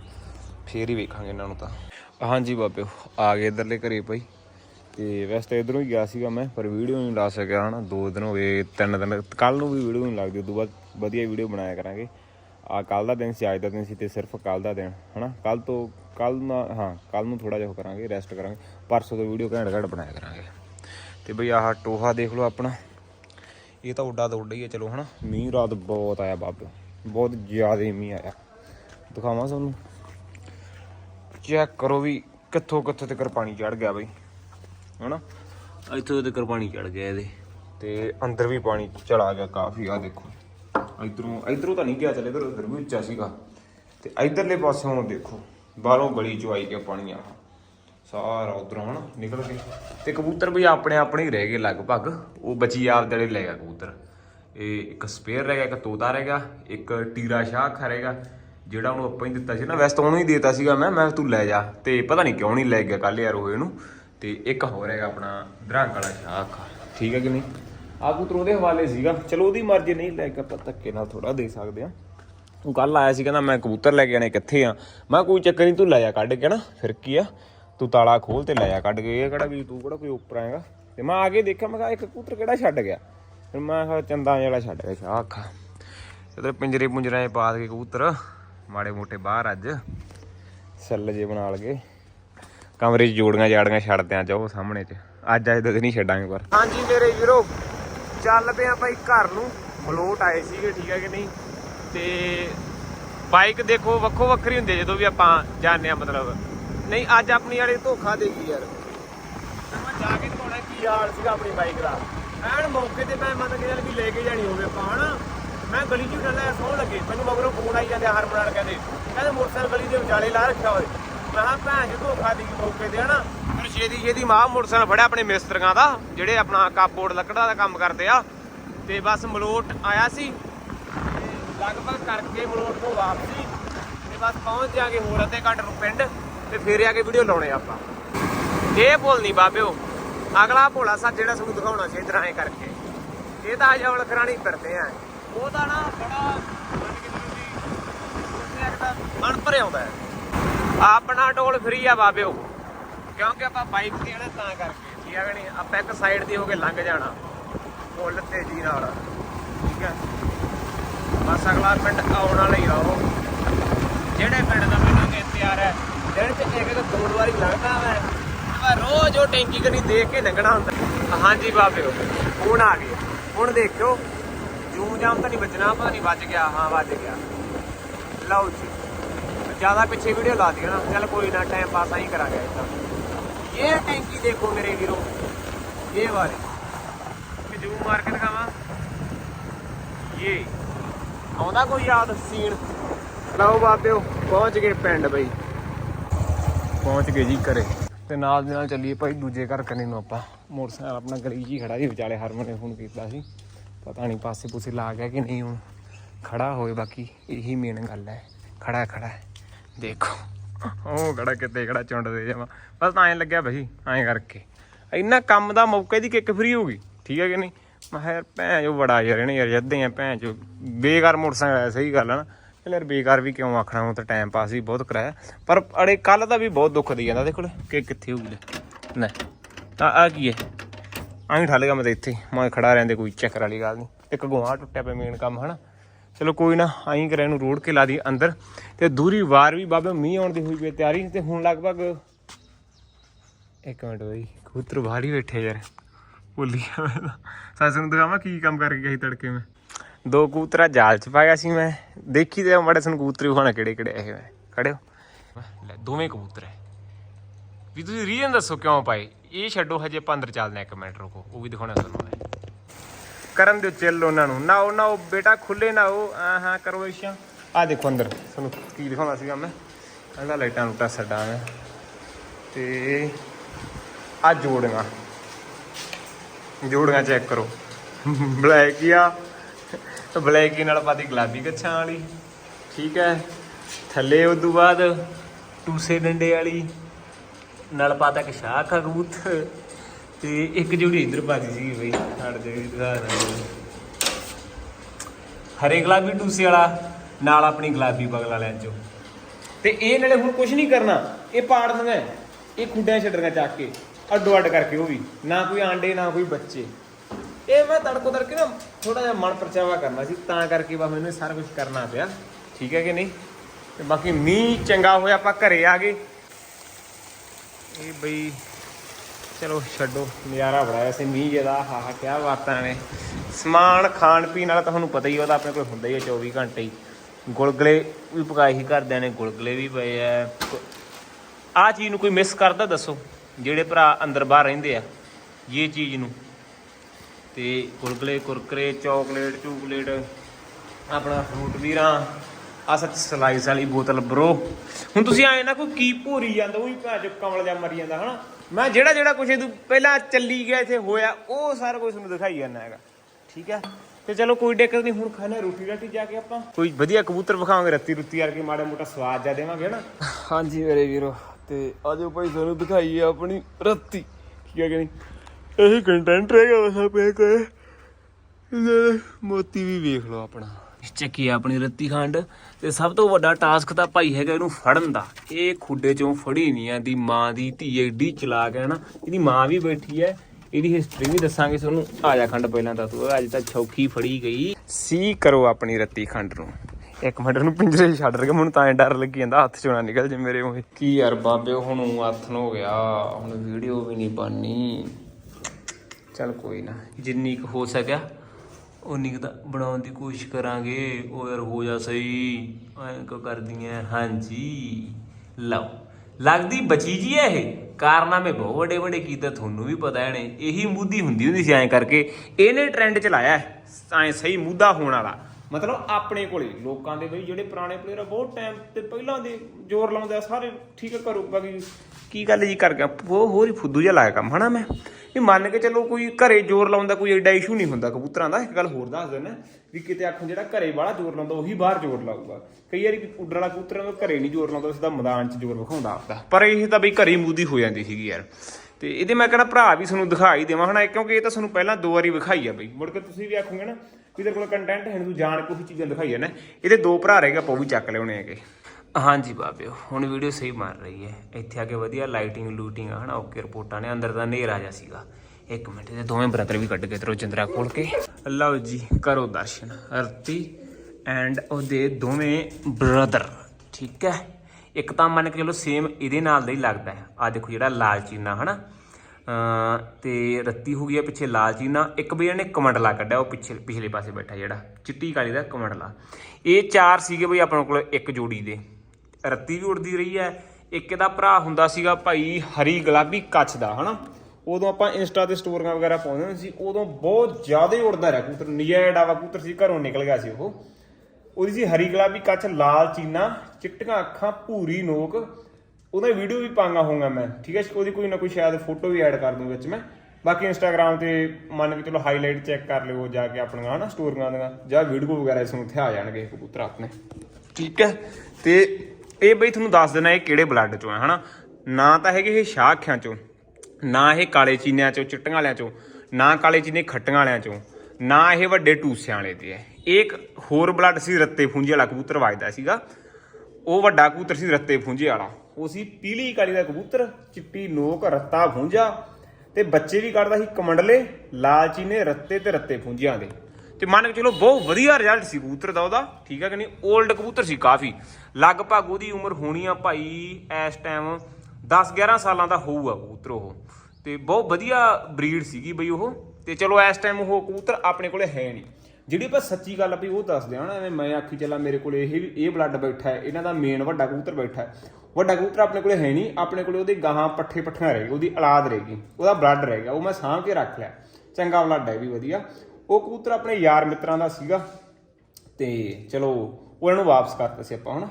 ਫੇਰ ਹੀ ਵੇਖਾਂਗੇ ਇਹਨਾਂ ਨੂੰ ਤਾਂ। ਹਾਂਜੀ ਬਾਬਿਓ ਆ ਗਏ ਇਧਰਲੇ ਘਰੇ ਭਾਈ। ਤੇ ਵੈਸੇ ਤਾਂ ਇਧਰੋਂ ਹੀ ਗਿਆ ਸੀਗਾ ਮੈਂ, ਪਰ ਵੀਡੀਓ ਨਹੀਂ ਲਾ ਸਕਿਆ ਹਨਾ, ਦੋ ਦਿਨ ਹੋ ਗਏ, ਤਿੰਨ ਦਿਨ ਕੱਲ ਨੂੰ ਵੀ ਵੀਡੀਓ ਨਹੀਂ ਲੱਗਦੀ, ਉਦੋਂ ਬਾਅਦ ਵਧੀਆ ਵੀਡੀਓ ਬਣਾਇਆ ਕਰਾਂਗੇ। ਆ ਕੱਲ ਦਾ ਦਿਨ ਸੀ, ਅੱਜ ਦਾ ਦਿਨ ਸੀ ਤੇ ਸਿਰਫ ਕੱਲ ਦਾ ਦਿਨ, ਹਨਾ ਕੱਲ ਤੋਂ ਕੱਲ ਨਾ, ਹਾਂ ਕੱਲ ਨੂੰ ਥੋੜਾ ਜਿਹਾ ਉਹ ਕਰਾਂਗੇ ਰੈਸਟ ਕਰਾਂਗੇ, ਪਰਸੋਂ ਤੋਂ ਵੀਡੀਓ ਘੈਂਟ ਘੈਂਟ ਬਣਾਇਆ ਕਰਾਂਗੇ। ਤੇ ਬਈ ਆਹ ਟੋਹਾ ਦੇਖ ਲਓ ਆਪਣਾ, ਇਹ ਤਾਂ ਉੱਡਾ ਤਾਂ ਉੱਡਾ ਹੀ ਹੈ ਚਲੋ ਹਨਾ, ਮੀਂਹ ਰਾਤ ਬਹੁਤ ਆਇਆ ਬਾਬੇ, ਬਹੁਤ ਜ਼ਿਆਦਾ ਮੀਂਹ ਆਇਆ। ਦਿਖਾਵਾਂ ਤੁਹਾਨੂੰ, ਚੈੱਕ ਕਰੋ ਵੀ ਕਿੱਥੋਂ ਕਿੱਥੇ ਤੱਕ ਪਾਣੀ ਚੜ ਗਿਆ ਬਈ। ਹਨਾ? ਇੱਥੋਂ ਤੱਕ ਪਾਣੀ ਚੜ ਗਿਆ ਇਹਦੇ। ਤੇ ਅੰਦਰ ਵੀ ਪਾਣੀ ਚਲਾ ਗਿਆ ਕਾਫੀ ਆ ਦੇਖੋ। ਇਧਰੋਂ ਇਧਰੋਂ ਤਾਂ ਨਹੀਂ ਗਿਆ ਚੱਲ, ਇਧਰੋਂ ਫਿਰ ਵੀ ਉੱਚਾ ਸੀਗਾ। ਤੇ ਇਧਰਲੇ ਪਾਸਿਓਂ ਦੇਖੋ, ਬਾਹਰੋਂ ਗਲੀ ਚੋਂ ਆਈ ਗਿਆ ਪਾਣੀ ਆ ਸਾਰਾ ਉਧਰੋਂ ਹਨਾ, ਨਿਕਲ ਕੇ। ਤੇ ਕਬੂਤਰ ਵੀ ਆਪਣੇ ਆਪਣੇ ਹੀ ਰਹਿ ਗਏ ਲਗਭਗ। ਉਹ ਬਚੀ ਆਪ ਜਿਹੜੇ ਲੈ ਗਿਆ ਕਬੂਤਰ। ਇਹ ਇੱਕ ਸਪੇਅਰ ਰਹਿ ਗਿਆ, ਇੱਕ ਤੋਤਾ ਰਹਿ ਗਿਆ, ਇੱਕ ਟੀਰਾ ਸ਼ਾਹ ਖਰੇਗਾ ਜਿਹੜਾ ਉਹਨੂੰ ਆਪਾਂ ਹੀ ਦਿੱਤਾ ਸੀ ਨਾ, ਵੈਸੇ ਤਾਂ ਉਹਨੂੰ ਹੀ ਦੇਤਾ ਸੀਗਾ ਮੈਂ ਮੈਂ ਤੂੰ ਲੈ ਜਾ। ਤੇ ਪਤਾ ਨਹੀਂ ਕਿਉਂ ਨਹੀਂ ਲੈ ਗਿਆ ਕੱਲ ਯਾਰ ਉਹ ਇਹਨੂੰ। ਤੇ ਇੱਕ ਹੋਰ ਹੈਗਾ ਆਪਣਾ ਦਰੰਗ ਵਾਲਾ ਸ਼ਾਹ। ਠੀਕ ਹੈ ਕਿ ਨਹੀਂ? ਆ ਕਬੂਤਰ ਉਹਦੇ ਹਵਾਲੇ ਸੀਗਾ। ਚਲੋ ਉਹਦੀ ਮਰਜ਼ੀ, ਨਹੀਂ ਲੈ ਕੇ ਆਪਾਂ ਧੱਕੇ ਨਾਲ ਥੋੜਾ ਦੇ ਸਕਦੇ ਆ ਉਹ ਕੱਲ ਆਇਆ ਸੀ ਕਹਿੰਦਾ ਮੈਂ ਕਬੂਤਰ ਲੈ ਕੇ ਆਣੇ ਕਿੱਥੇ ਆ? ਮੈਂ ਕਿਹਾ ਕੋਈ ਚੱਕਰ ਨਹੀਂ, ਤੂੰ ਲੈ ਜਾ ਕੱਢ ਕੇ ਨਾ, ਫਿਰ ਕੀ ਆ? ਤੂੰ ਤਾਲਾ ਖੋਲ ਤੇ ਲੈ ਜਾ ਕੱਢ ਕੇ। ਇਹ ਕਿਹੜਾ ਵੀ ਤੂੰ ਕਿਹੜਾ ਕੋਈ ਉੱਪਰ ਆਏਗਾ? ਤੇ ਮੈਂ ਆ ਕੇ ਦੇਖਿਆ, ਮੈਂ ਕਿਹਾ ਇੱਕ ਕਬੂਤਰ ਕਿਹੜਾ ਛੱਡ ਗਿਆ? ਫਿਰ ਮੈਂ ਕਿਹਾ ਚੰਦਾ ਜਿਹੜਾ ਛੱਡ ਗਿਆ। ਸ਼ਾਹ ਅੱਖਾਂ ਇਧਰ ਪਿੰਜਰੇ ਪੁੰਜਰੇ 'ਚ ਪਾ ਦੇ ਕਬੂਤਰ। ਮਾੜੇ ਮੋਟੇ ਬਾਹਰ ਅੱਜ। ਸੱਲ ਜੇ ਬਣਾ ਲਗੇ। ਕਮਰੇ 'ਚ ਜੋੜੀਆਂ ਜਾੜੀਆਂ ਛੱਡਦੇ ਆ ਜਾਓ ਸਾਹਮਣੇ 'ਚ। ਅੱਜ ਅੱਜ ਤਾਂ ਨਹੀਂ ਛੱਡਾਂਗੇ ਪਰ। ਹਾਂਜੀ ਮੇਰੇ ਵੀਰੋ ਚੱਲ ਪਏ ਆ ਭਾਈ ਘਰ ਨੂੰ। ਬਲੋਟ ਆਏ ਸੀਗੇ, ਠੀਕ ਹੈ ਕਿ ਨਹੀਂ? ਤੇ ਬਾਈਕ ਦੇਖੋ, ਵੱਖੋ ਵੱਖਰੀ ਹੁੰਦੀ ਜਦੋਂ ਵੀ ਆਪਾਂ ਜਾਂਦੇ ਆ ਮਤਲਬ। ਨਹੀਂ, ਅੱਜ ਆਪਣੀ ਵਾਲੇ ਧੋਖਾ ਦੇ ਗਈ ਯਾਰ। ਮੈਂ ਜਾ ਕੇ ਦਿਖਾਉਣਾ ਕੀ ਹਾਲ ਸੀਗਾ ਆਪਣੀ ਬਾਈਕ ਦਾ। ਐਨ ਮੌਕੇ ਤੇ ਮੈਂ ਮੰਨ ਕੇ ਵੀ ਲੈ ਕੇ ਜਾਣੀ ਹੋਵੇ ਆਪਾਂ, ਹਨਾ? ਮੈਂ ਗਲੀ 'ਚ ਡੱਲਾ ਸੌਣ ਲੱਗੇ। ਮੈਨੂੰ ਮਗਰੋਂ ਫੋਨ ਆਈ ਜਾਂਦੇ ਹਰਮਨ ਬਣਾ ਕਹਿੰਦੇ ਕਹਿੰਦੇ ਮੋਟਰਸਾਈਕਲ ਗਲੀ ਦੇ ਵਿਚਾਲੇ ਲਾ ਰੱਖਿਆ ਹੋਏ ਕਿਹਾ ਭੈਣ ਜੀ, ਧੋਖਾ ਦੀ ਮੌਕੇ ਤੇ ਹਨਾ ਫਿਰ ਛੇਤੀ ਛੇਤੀ ਮਾਂ ਮੋਟਰਸਾਈਕਲ ਫੜਿਆ ਆਪਣੇ ਮਿਸਤਰੀਆਂ ਦਾ, ਜਿਹੜੇ ਆਪਣਾ ਕਾਪਬੋਰਡ ਲੱਕੜਾ ਦਾ ਕੰਮ ਕਰਦੇ ਆ। ਤੇ ਬਸ ਮਲੋਟ ਆਇਆ ਸੀ ਲਗਭਗ ਕਰਕੇ ਮਲੋਟ ਤੋਂ ਵਾਪਸੀ। ਤੇ ਬਸ ਪਹੁੰਚ ਜਾਗੇ ਹੋਰ ਅੱਧੇ ਘੰਟੇ ਨੂੰ ਪਿੰਡ ਤੇ ਫੇਰ ਆ ਕੇ ਵੀਡੀਓ ਲਾਉਣੇ ਆਪਾਂ। ਇਹ ਭੁੱਲ ਨਹੀਂ ਬਾਬਿਓ, ਅਗਲਾ ਭੋਲਾ ਸੱਚ ਜਿਹੜਾ ਤੁਹਾਨੂੰ ਦਿਖਾਉਣਾ ਸੀ, ਇਧਰ ਐ ਕਰਕੇ। ਇਹ ਤਾਂ ਅਜੇ ਔਲ ਖਰਾਣੀ ਫਿਰਦੇ ਆ। ਉਹ ਤਾਂ ਨਾ ਬੜਾ ਮੰਨ ਕੇ ਚੱਲੋ ਵੀ ਆਉਂਦਾ ਹੈ। ਆਪਣਾ ਟੋਲ ਫ੍ਰੀ ਆ ਬਾਬਿਓ। ਕਿਉਂਕਿ ਆਪਾਂ ਬਾਈਕ ਤੇ ਆਣਾ ਤਾਂ ਕਰਕੇ, ਠੀਕ ਹੈ ਕਿ ਨਹੀਂ? ਆਪਾਂ ਇੱਕ ਸਾਈਡ ਦੀ ਹੋ ਕੇ ਲੰਘ ਜਾਣਾ। ਫੁੱਲ ਤੇਜ਼ੀ ਨਾਲ। ਠੀਕ ਹੈ ਬਸ ਅਗਲਾ ਪਿੰਡ ਆਉਣ ਵਾਲਾ ਹੀ ਰਹੋ ਜਿਹੜੇ ਪਿੰਡ ਦਾ ਮੈਨੂੰ ਕਿ ਤਿਆਰ ਹੈ, ਦਿਨ ਚ ਇੱਕ ਇੱਕ ਦੋ ਵਾਰੀ ਲੰਘਦਾ ਵਾ ਪਰ ਰੋਜ਼ ਉਹ ਟੈਂਕੀ ਕਰੀ ਦੇਖ ਕੇ ਲੰਘਣਾ ਹੁੰਦਾ। ਹਾਂਜੀ ਬਾਬਿਓ, ਹੁਣ ਆ ਗਏ। ਹੁਣ ਦੇਖਿਓ। ਜੂਮ ਜਾਮ ਤਾਂ ਨਹੀਂ ਬਚਣਾ ਪਤਾ ਨਹੀਂ ਵੱਜ ਗਿਆ, ਹਾਂ ਵੱਜ ਗਿਆ। ਲਓ ਜੀ। ਜ਼ਿਆਦਾ ਪਿੱਛੇ ਵੀਡੀਓ ਲਾ ਦਿਓ ਨਾ ਚੱਲ ਕੋਈ ਨਾ ਟਾਈਮ ਪਾਸ ਆਈ ਕਰਾਂਗੇ ਇਦਾਂ ਇਹ ਟੈਂਕੀ ਦੇਖੋ ਮੇਰੇ ਵੀਰੋ ਇਹ ਵਾਲੇ। ਕਿ ਜੂਮ ਮਾਰ ਕੇ ਦਿਖਾਵਾਂ। ਇਹ ਆਉਂਦਾ ਕੋਈ ਯਾਦ ਸੀਨ? ਲਓ ਬਾਬਿਓ ਪਹੁੰਚ ਗਏ ਪਿੰਡ ਬਈ। ਪਹੁੰਚ ਗਏ ਜੀ ਘਰੇ। ਤੇ ਨਾਲ ਦੇ ਨਾਲ ਚੱਲੀਏ ਭਾਈ ਦੂਜੇ ਘਰ ਕਨੇ ਨੂੰ ਆਪਾਂ। ਮੋਟਰਸਾਈਕਲ ਆਪਣਾ ਗਲੀ ਜੀ ਖੜਾ ਜੀ ਵਿਚਾਲੇ ਹਰਮਨ ਨੇ ਫੋਨ ਕੀਤਾ ਸੀ। ਪਤਾ ਨਹੀਂ ਪਾਸੇ ਪੂਸੇ ਲਾ ਗਿਆ ਕਿ ਨਹੀਂ ਹੁਣ। ਖੜਾ ਹੋਏ ਬਾਕੀ ਇਹੀ ਮੇਨ ਗੱਲ ਹੈ। ਖੜਾ ਖੜਾ ਹੈ ਦੇਖੋ। ਉਹ ਕਿਹੜਾ ਕਿਤੇ ਕਿਹੜਾ ਚੁੰਡ ਦੇ ਜਾਵਾਂ। ਬਸ ਤਾਂ ਐਂ ਲੱਗਿਆ ਬਈ, ਐਂ ਕਰਕੇ। ਇੰਨਾ ਕੰਮ ਦਾ ਮੌਕੇ ਦੀ ਕਿੱਕ ਫਰੀ ਹੋ ਗਈ ਠੀਕ ਹੈ ਕਿ ਨਹੀਂ? ਮੈਂ ਕਿਹਾ ਯਾਰ ਭੈਣ ਜੋ ਬੜਾ ਯਾਰ, ਇਹਨੇ ਯਾਰ ਜੱਦੇ ਆ ਭੈਣ ਜੋ ਬੇਕਾਰ ਮੋਟਰਸਾਈਕਲ ਆਇਆ, ਸਹੀ ਗੱਲ ਹੈ ਨਾ। ਚੱਲ ਯਾਰ ਬੇਕਾਰ ਵੀ ਕਿਉਂ ਆਖਣਾ, ਹੁਣ ਤਾਂ ਟਾਈਮ ਪਾਸ ਵੀ ਬਹੁਤ ਕਰਾਇਆ। ਪਰ ਅੜੇ ਕੱਲ ਦਾ ਵੀ ਬਹੁਤ ਦੁੱਖ ਦੀ ਜਾਂਦਾ, ਦੇਖੋ ਕਿ ਕਿੱਥੇ ਹੋ ਗਿਆ ਲੈ, ਆ ਆ ਕੀ ਹੈ? ਆਈ ਠੱਲ ਗਿਆ ਮੈਂ ਤਾਂ ਇੱਥੇ ਮੈਂ ਖੜਾ ਰਹਿੰਦੇ ਕੋਈ ਚੱਕਰ ਵਾਲੀ ਗੱਲ ਨਹੀਂ। ਇੱਕ ਗੋਹਾ ਟੁੱਟਿਆ ਪਿਆ ਮੇਨ ਕੰਮ, ਹਨਾ? ਚਲੋ ਕੋਈ ਨਾ, ਆਈ ਕਰੇ ਨੂੰ ਰੋੜ ਕੇ ਲਾ ਦੀ ਅੰਦਰ। ਤੇ ਦੂਰੀ ਵਾਰ ਵੀ ਬਾਬੇ ਮੀਂਹ ਆਉਣ ਦੀ ਹੋਈ ਪਈ ਤਿਆਰੀ, ਤੇ ਹੁਣ ਲਗਭਗ ਇੱਕ ਮਿੰਟ ਬਈ, ਕਬੂਤਰ ਬਾਹਰ ਹੀ ਬੈਠੇ ਯਾਰ। ਭੁੱਲ ਗਿਆ ਮੈਂ ਤਾਂ। ਨੂੰ ਦਿਖਾਵਾਂ ਕੀ ਕੰਮ ਕਰਕੇ ਗਿਆ ਤੜਕੇ ਮੈਂ। ਦੋ ਕਬੂਤਰਾ ਜਾਲ ਚ ਪਾਇਆ ਸੀ ਮੈਂ। ਦੇਖੀ ਤੇ ਮੜੇ ਸਨ ਕਬੂਤਰੀ ਹੋਣਾ ਕਿਹੜੇ ਕਿਹੜੇ ਆਏ ਮੈਂ ਖੜੇ ਹੋ ਲੈ, ਦੋਵੇਂ ਕਬੂਤਰ ਹੈ ਵੀ ਤੁਸੀਂ ਰੀਜ਼ਨ ਦੱਸੋ ਕਿਉਂ ਪਾਏ? ਇਹ ਛੱਡੋ ਹਜੇ ਆਪਾਂ ਅੰਦਰ ਚੱਲਦੇ ਹਾਂ ਇੱਕ ਮਿੰਟ, ਰੁਕੋ। ਉਹ ਵੀ ਦਿਖਾਉਣਾ ਤੁਹਾਨੂੰ ਕਰਨ ਦਿਓ ਚੱਲ ਉਹਨਾਂ ਨੂੰ। ਨਾਓ ਨਾਓ, ਬੇਟਾ ਖੁੱਲੇ ਨਾਓ। ਆ ਹਾਂ, ਕਰੋ ਇਸ਼ਾ ਆ ਦੇਖੋ ਅੰਦਰ, ਤੁਹਾਨੂੰ ਕੀ ਦਿਖਾਉਂਦਾ ਸੀਗਾ ਮੈਂ। ਇਹਦਾ ਲਾਈਟਾਂ ਲੂਟਾਂ ਛੱਡਾਂ ਮੈਂ। ਤੇ ਆ ਜੋੜੀਆਂ। ਜੋੜੀਆਂ ਚੈੱਕ ਕਰੋ। ਬਲੈਕ ਹੀ ਆ। ਬਲੈਕ ਹੀ ਨਾਲ ਪਾਤੀ ਗੁਲਾਬੀ ਕੱਛਾਂ ਵਾਲੀ। ਠੀਕ ਹੈ। ਥੱਲੇ ਉਦੋਂ ਬਾਅਦ ਟੂਸੇ ਡੰਡੇ ਵਾਲੀ। ਨਾਲ ਪਾਤਾ ਇੱਕ ਸ਼ਾਹ ਕਬੂਤਰ ਤੇ ਇੱਕ ਜੋੜੀ ਇੱਧਰ ਭਾਜੀ ਸੀ ਬਈ ਛੱਡ ਦੇ ਦਿਖਾ ਹਰੇ ਗੁਲਾਬੀ ਟੂਸੇ ਵਾਲਾ, ਨਾਲ ਆਪਣੀ ਗੁਲਾਬੀ ਬਗਲਾ ਲੈਣ ਚੋ ਤੇ ਇਹ ਨਾਲੇ ਹੁਣ ਕੁਝ ਨਹੀਂ ਕਰਨਾ, ਇਹ ਪਾੜ ਦਿੰਦਾ ਇਹ ਖੁੱਡਿਆਂ ਛੱਡਣਾ ਚੱਕ ਕੇ, ਅੱਡੋ ਅੱਡ ਕਰਕੇ ਉਹ ਵੀ, ਨਾ ਕੋਈ ਆਂਡੇ, ਨਾ ਕੋਈ ਬੱਚੇ। ਇਹ ਮੈਂ ਤੜਕੋ ਤੜਕੇ ਨਾ ਥੋੜਾ ਜਿਹਾ ਮਨ ਪਰਚਾਵਾ ਕਰਨਾ ਸੀ, ਤਾਂ ਕਰਕੇ ਬਸ ਮੈਨੂੰ ਇਹ ਸਾਰਾ ਕੁਝ ਕਰਨਾ ਪਿਆ। ਠੀਕ ਹੈ ਕਿ ਨਹੀਂ? ਤੇ ਬਾਕੀ ਮੀਂਹ ਚੰਗਾ ਹੋਇਆ, ਆਪਾਂ ਘਰੇ ਆ ਗਏ। ਇਹ ਬਈ ਚਲੋ ਛੱਡੋ, ਨਜ਼ਾਰਾ ਬੜਾ ਸੀ ਮੀਂਹ ਜਿਹਦਾ ਹਾ ਕਿਆ ਬਾਤਾਂ ਨੇ। ਸਮਾਨ ਖਾਣ ਪੀਣ ਵਾਲਾ ਤੁਹਾਨੂੰ ਪਤਾ ਹੀ ਉਹਦਾ ਆਪਣੇ ਕੋਲ ਹੁੰਦਾ ਹੀ ਹੈ 24 ਘੰਟੇ ਹੀ। ਗੁਲਗਲੇ ਵੀ ਪਕਾਏ ਸੀ ਘਰਦਿਆਂ ਨੇ, ਗੁਲਗਲੇ ਵੀ ਪਏ ਆ। ਆ ਚੀਜ਼ ਨੂੰ ਕੋਈ ਮਿਸ ਕਰਦਾ ਦੱਸੋ, ਜਿਹੜੇ ਭਰਾ ਅੰਦਰ ਬਾਹਰ ਰਹਿੰਦੇ ਆ, ਇਹ ਚੀਜ਼ ਨੂੰ। ਤੇ ਗੁਲਗਲੇ, ਕੁਰਕਰੇ, ਚਾਕਲੇਟ, ਚੂਕਲੇਟ, ਆਪਣਾ ਫਰੂਟ ਵੀਰਾਂ ਆ ਸੱਚ ਸਲਾਈਸ ਵਾਲੀ ਬੋਤਲ ਬਰੋ ਹੁਣ ਤੁਸੀਂ ਆਏ ਨਾ ਕੋਈ ਕੀ ਭੋਰੀ ਜਾਂਦਾ, ਉਹ ਵੀ ਭਾਜ ਕਮਲ ਜਾਂ ਮਰੀ ਜਾਂਦਾ, ਹਨਾ? ਮੈਂ ਜਿਹੜਾ ਜਿਹੜਾ ਕੁਛ ਇਹ ਪਹਿਲਾਂ ਚੱਲੀ ਗਿਆ, ਇੱਥੇ ਹੋਇਆ, ਉਹ ਸਾਰਾ ਕੁਝ ਤੁਹਾਨੂੰ ਦਿਖਾਈ ਜਾਂਦਾ ਹੈਗਾ। ਠੀਕ ਹੈ? ਤੇ ਚਲੋ, ਕੋਈ ਦਿੱਕਤ ਨਹੀਂ, ਹੁਣ ਖਾਣਾ ਰੋਟੀ ਰਾਟੀ ਜਾ ਕੇ ਆਪਾਂ। ਕੋਈ ਵਧੀਆ ਕਬੂਤਰ ਵਿਖਾਵਾਂਗੇ, ਰੱਤੀ ਰੁੱਤੀ ਕਰਕੇ ਮਾੜਾ ਮੋਟਾ ਸਵਾਦ ਜਾ ਦੇਵਾਂਗੇ, ਹਨਾ? ਹਾਂਜੀ ਮੇਰੇ ਵੀਰੋ, ਤੇ ਆਜੋ ਭਾਈ, ਤੁਹਾਨੂੰ ਦਿਖਾਈਏ ਆਪਣੀ ਰੱਤੀ। ਠੀਕ ਹੈ ਕਿ ਨਹੀਂ? ਕੰਟੈਂਟ ਰਹੇਗਾ ਬਸ ਆਪੇ ਕੋਈ ਮੋਤੀ ਵੀ ਵੇਖ ਲਓ ਆਪਣਾ। ਚੱਕੀ ਆਪਣੀ ਰੱਤੀ ਖੰਡ। ਤੇ ਸਭ ਤੋਂ ਵੱਡਾ ਟਾਸਕ ਤਾਂ ਭਾਈ ਹੈਗਾ ਇਹਨੂੰ ਫੜਨ ਦਾ। ਇਹ ਖੁੱਡੇ ਚੋਂ ਫੜੀ ਨਹੀਂ ਆਂਦੀ ਮਾਂ ਦੀ ਧੀ ਏਡੀ ਚਲਾਕ ਹੈ ਨਾ, ਇਹਦੀ ਮਾਂ ਵੀ ਬੈਠੀ ਹੈ, ਇਹਦੀ ਹਿਸਟਰੀ ਵੀ ਦੱਸਾਂਗੇ ਤੁਹਾਨੂੰ। ਆ ਜਾ ਖੰਡ ਪਹਿਲਾਂ ਤਾਂ ਤੂੰ, ਅੱਜ ਤਾਂ ਛੌਕੀ ਫੜੀ ਗਈ। ਸੀ ਕਰੋ ਆਪਣੀ ਰੱਤੀ ਖੰਡ ਨੂੰ। ਇੱਕ ਮਿੰਟ ਨੂੰ ਪਿੰਜਰੇ 'ਚ ਛੱਡ ਰਗੇ ਮੈਨੂੰ ਤਾਂ ਐਂ ਡਰ ਲੱਗੀ ਜਾਂਦਾ, ਹੱਥ ਚੋਂ ਨਾ ਨਿਕਲ ਜੇ ਮੇਰੇ ਉਹ ਕੀ ਯਾਰ ਬਾਬੇ, ਹੁਣ ਹੱਥ ਨੂੰ ਹੋ ਗਿਆ, ਹੁਣ ਵੀਡੀਓ ਵੀ ਨਹੀਂ ਬਣਨੀ। ਚੱਲ ਕੋਈ ਨਾ, ਜਿੰਨੀ ਕੁ ਹੋ ਸਕਿਆ ਉਨੀ ਕੁ ਤਾਂ ਬਣਾਉਣ ਦੀ ਕੋਸ਼ਿਸ਼ ਕਰਾਂਗੇ। ਉਹ ਯਾਰ ਹੋ ਜਾ ਸਹੀ। ਐਂ ਕੋ ਕਰਦੀਆਂ? ਹਾਂਜੀ। ਲਓ, ਲੱਗਦੀ ਬਚੀ ਜੀ ਹੈ ਇਹ। ਕਾਰਨਾਮੇ ਬਹੁਤ ਵੱਡੇ ਵੱਡੇ ਕੀਤੇ, ਤੁਹਾਨੂੰ ਵੀ ਪਤਾ ਨੇ ਇਹੀ ਮੁੱਦੀ ਹੁੰਦੀ ਹੁੰਦੀ ਸੀ ਐਂ ਕਰਕੇ। ਇਹਨੇ ਟ੍ਰੈਂਡ ਚਲਾਇਆ ਐਂ ਸਹੀ ਮੁੱਦਾ ਹੋਣ ਵਾਲਾ। ਮਤਲਬ ਆਪਣੇ ਕੋਲੇ, ਲੋਕਾਂ ਦੇ ਬਈ, ਜਿਹੜੇ ਪੁਰਾਣੇ ਪਲੇਅਰ ਆ, ਬਹੁਤ ਟਾਈਮ ਤੇ ਪਹਿਲਾਂ ਦੇ ਜ਼ੋਰ ਲਾਉਂਦੇ ਆ, ਸਾਰੇ ਠੀਕ ਹੈ ਕਰੋ ਬਾਕੀ ਕੀ ਗੱਲ ਜੀ ਕਰ ਗਿਆ? ਉਹ ਹੋਰ ਹੀ ਫੁੱਦੂ ਜਿਹਾ ਲਾਇਆ ਕੰਮ ਹਨਾ ਮੈਂ? ਇਹ ਮੰਨ ਕੇ ਚੱਲੋ ਕੋਈ ਘਰੇ ਜ਼ੋਰ ਲਾਉਂਦਾ ਕੋਈ ਐਡਾ ਇਸ਼ੂ ਨਹੀਂ ਹੁੰਦਾ ਕਬੂਤਰਾਂ ਦਾ। ਇੱਕ ਗੱਲ ਹੋਰ ਦੱਸ ਦਿੰਦਾ ਵੀ ਕਿਤੇ ਆਖੋ ਜਿਹੜਾ ਘਰੇ ਵਾਲਾ ਜ਼ੋਰ ਲਾਉਂਦਾ ਉਹੀ ਬਾਹਰ ਜ਼ੋਰ ਲਾਊਗਾ। ਕਈ ਵਾਰੀ ਉੱਡਣ ਵਾਲਾ ਕਬੂਤਰਾਂ ਦਾ ਘਰੇ ਨਹੀਂ ਜ਼ੋਰ ਲਾਉਂਦਾ ਸਿੱਧਾ ਮੈਦਾਨ 'ਚ ਜ਼ੋਰ ਵਿਖਾਉਂਦਾ ਆਪਦਾ। ਪਰ ਇਹ ਤਾਂ ਬਈ ਘਰੇ ਹੀ ਮੂਦੀ ਹੋ ਜਾਂਦੀ ਸੀਗੀ ਯਾਰ। ਤੇ ਇਹਦੇ ਮੈਂ ਕਹਿੰਦਾ ਭਰਾ ਵੀ ਤੁਹਾਨੂੰ ਦਿਖਾ ਹੀ ਦੇਵਾਂ ਹਨਾ? ਕਿਉਂਕਿ ਇਹ ਤਾਂ ਤੁਹਾਨੂੰ ਪਹਿਲਾਂ ਦੋ ਵਾਰੀ ਵਿਖਾਈ ਆ ਬਈ। ਮੁੜ ਕੇ ਤੁਸੀਂ ਵੀ ਆਖੋਗੇ ਨਾ ਵੀ ਤੇਰੇ ਕੋਲ ਕੰਟੈਂਟ ਹੈ ਨੀ, ਤੂੰ ਜਾਣ ਕੋਈ ਚੀਜ਼ਾਂ ਦਿਖਾਈਆਂ ਨਾ। ਇਹਦੇ ਦੋ ਭਰਾ ਰਹਿ ਰਹੇਗਾ ਆਪਾਂ ਉਹ ਵੀ ਚੱਕ ਲਿਆਉਣੇ ਹੈਗੇ। ਹਾਂਜੀ ਬਾਬਿਓ ਹੁਣ ਵੀਡੀਓ ਸਹੀ ਮਾਰ ਰਹੀ ਹੈ। ਇੱਥੇ ਆ ਕੇ ਵਧੀਆ ਲਾਈਟਿੰਗ ਲੂਟਿੰਗ ਆ, ਹਨਾ ਓਕੇ ਰਿਪੋਰਟਾਂ ਨੇ ਅੰਦਰ ਦਾ ਹਨੇਰਾ ਜਿਹਾ ਸੀਗਾ। ਇੱਕ ਮਿੰਟ ਦੇ ਦੋਵੇਂ ਬ੍ਰਦਰ ਵੀ ਕੱਢ ਕੇ ਤਰੋ ਚੰਦਰਾ ਖੋਲ ਕੇ। ਲਓ ਜੀ, ਕਰੋ ਦਰਸ਼ਨ। ਅਰਤੀ ਐਂਡ ਉਹਦੇ ਦੋਵੇਂ ਬ੍ਰਦਰ ਠੀਕ ਹੈ? ਇੱਕ ਤਾਂ ਮੰਨ ਕੇ ਚਲੋ ਸੇਮ ਇਹਦੇ ਨਾਲ ਦਾ ਹੀ ਲੱਗਦਾ ਹੈ। ਆ ਦੇਖੋ ਜਿਹੜਾ ਲਾਲ ਚੀਨਾ, ਹਨਾ? ਅਮ ਤੇ ਰੱਤੀ ਹੋ ਗਈ ਹੈ ਪਿੱਛੇ ਲਾਲ ਚੀਨਾ। ਇੱਕ ਬਈ ਇਹਨੇ ਕਮੰਡਲਾ ਕੱਢਿਆ, ਉਹ ਪਿੱਛੇ, ਪਿਛਲੇ ਪਾਸੇ ਬੈਠਾ ਜਿਹੜਾ, ਚਿੱਟੀ ਕਾਲੀ ਦਾ ਕਮੰਡਲਾ। ਇਹ ਚਾਰ ਸੀਗੇ ਬਈ ਆਪਣੇ ਕੋਲ ਇੱਕ ਜੋੜੀ ਦੇ। ਰੱਤੀ ਵੀ ਉੜਦੀ ਰਹੀ ਹੈ। ਇੱਕ ਇਹਦਾ ਭਰਾ ਹੁੰਦਾ ਸੀਗਾ ਭਾਈ ਹਰੀ ਗੁਲਾਬੀ ਕੱਚ ਦਾ, ਹਨਾ? ਉਦੋਂ ਆਪਾਂ ਇੰਸਟਾ ਤੇ ਸਟੋਰੀਆਂ ਵਗੈਰਾ ਪਾਉਂਦੇ ਹੁੰਦੇ ਸੀ, ਉਦੋਂ ਬਹੁਤ ਜ਼ਿਆਦਾ ਹੀ ਉੜਦਾ ਰਿਹਾ ਕਬੂਤਰ। ਨਿਜੈੜਾ ਵਾ ਕਬੂਤਰ ਸੀ, ਘਰੋਂ ਨਿਕਲ ਗਿਆ ਸੀ ਉਹ। ਉਹਦੀ ਸੀ ਹਰੀ ਗੁਲਾਬੀ ਕੱਚ, ਲਾਲ ਚੀਨਾ, ਚਿੱਟੀਆਂ ਅੱਖਾਂ, ਭੂਰੀ ਨੋਕ। ਉਹਦਾ ਵੀਡੀਓ ਵੀ ਪਾਂਗਾ ਹੋਊਗਾ ਮੈਂ, ਠੀਕ ਹੈ ਉਹਦੀ ਕੋਈ ਨਾ ਕੋਈ ਸ਼ਾਇਦ ਫੋਟੋ ਵੀ ਐਡ ਕਰ ਦੂੰ ਵਿੱਚ ਮੈਂ। ਬਾਕੀ ਇੰਸਟਾਗ੍ਰam ਤੇ ਮੰਨ ਕੇ ਚਲੋ ਹਾਈਲਾਈਟ ਚੈੱਕ ਕਰ ਲਿਓ ਜਾ ਕੇ ਆਪਣੀਆਂ, ਹਨਾ ਸਟੋਰੀਆਂ ਦੀਆਂ। ਜਾਂ ਵੀਡੀਓ ਵਗੈਰਾ ਇਸ ਨੂੰ ਇੱਥੇ ਆ ਜਾਣਗੇ ਕਬੂਤਰ ਆਪਣੇ। ਠੀਕ ਹੈ? ਤੇ ਇਹ ਬਈ ਤੁਹਾਨੂੰ ਦੱਸ ਦੇਣਾ ਇਹ ਕਿਹੜੇ ਬਲੱਡ ਚੋਂ ਹੈ, ਹਨਾ? ਨਾ ਤਾਂ ਹੈਗੇ ਇਹ ਸ਼ਾਹ ਅੱਖਾਂ ਚੋਂ, ਨਾ ਇਹ ਕਾਲੇ ਚੀਨਿਆਂ ਚੋਂ, ਚਿੱਟੀਆਂ ਵਾਲਿਆਂ ਚੋਂ, ਨਾ ਕਾਲੇ ਚੀਨੇ ਖੱਟੀਆਂ ਵਾਲਿਆਂ ਚੋਂ, ਨਾ ਇਹ ਵੱਡੇ ਟੂਸਿਆਂ ਵਾਲੇ ਤੇ ਹੈ। ਇਹ ਇੱਕ ਹੋਰ ਬਲੱਡ ਸੀ ਰੱਤੇ ਫੁੰਜੇ ਵਾਲਾ ਕਬੂਤਰ ਵੱਜਦਾ ਸੀਗਾ। ਉਹ ਵੱਡਾ ਕਬੂਤਰ ਸੀ ਰੱਤੇ ਫੁੰਜੇ ਵਾਲਾ। ਉਹ ਸੀ ਪੀਲੀ ਕਾਲੀ ਦਾ ਕਬੂਤਰ, ਚਿੱਟੀ ਨੋਕ, ਰੱਤਾ ਫੁੰਝਾ ਤੇ ਬੱਚੇ ਵੀ ਕੱਢਦਾ ਸੀ ਕਮੰਡਲੇ, ਲਾਲ ਚੀਨੇ, ਰੱਤੇ ਤੇ ਰੱਤੇ ਫੁੰਜਿਆਂ ਦੇ। ਤੇ ਮੰਨ ਕੇ ਚਲੋ ਬਹੁਤ ਵਧੀਆ ਰਿਜ਼ਲਟ ਸੀ ਕਬੂਤਰ ਦਾ ਉਹਦਾ, ਠੀਕ ਹੈ ਕਿ ਨਹੀਂ? 올ਡ ਕਬੂਤਰ ਸੀ ਕਾਫੀ। ਲਗਭਗ ਉਹਦੀ ਉਮਰ ਹੋਣੀ ਆ ਭਾਈ ਇਸ ਟਾਈਮ 10 11 ਸਾਲਾਂ ਦਾ ਹੋਊਗਾ ਕਬੂਤਰ ਉਹ। ਤੇ ਬਹੁਤ ਵਧੀਆ ਬਰੀਡ ਸੀਗੀ ਬਈ ਉਹ। ਤੇ ਚਲੋ ਇਸ ਟਾਈਮ ਉਹ ਕਬੂਤਰ ਆਪਣੇ ਕੋਲੇ ਹੈ ਨਹੀਂ। ਜਿਹੜੀ ਆਪਾਂ ਸੱਚੀ ਗੱਲ ਵੀ ਉਹ ਦੱਸਦੇ ਹਾਂ ਨਾ, ਐਵੇਂ ਮੈਂ ਆਖੀ ਚੱਲਾਂ ਮੇਰੇ ਕੋਲੇ ਇਹ ਵੀ ਇਹ ਬਲੱਡ ਬੈਠਾ ਹੈ, ਇਹਨਾਂ ਦਾ ਮੇਨ ਵੱਡਾ ਕਬੂਤਰ ਬੈਠਾ ਹੈ। ਵੱਡਾ ਕਬੂਤਰ ਆਪਣੇ ਕੋਲੇ ਹੈ ਨਹੀਂ, ਆਪਣੇ ਕੋਲੇ ਉਹਦੇ ਗਾਹਾਂ ਪੱਠੇ ਪੱਠੀਆਂ ਰਹਿ ਗਈ ਉਹਦੀ ਔਲਾਦ ਰਹਿ ਗਈ, ਉਹਦਾ ਬਲੱਡ ਰਹਿ ਗਿਆ, ਉਹ ਮੈਂ ਸਾਂਭ ਕੇ ਰੱਖ ਲਿਆ। ਚੰਗਾ ਬਲੱਡ ਹੈ ਵੀ ਵਧੀਆ। ਉਹ ਕਬੂਤਰ ਆਪਣੇ ਯਾਰ ਮਿੱਤਰਾਂ ਦਾ ਸੀਗਾ। ਤੇ ਚਲੋ, ਉਹਨਾਂ ਨੂੰ ਵਾਪਸ ਕਰਤਾ ਸੀ ਆਪਾਂ ਹੁਣ।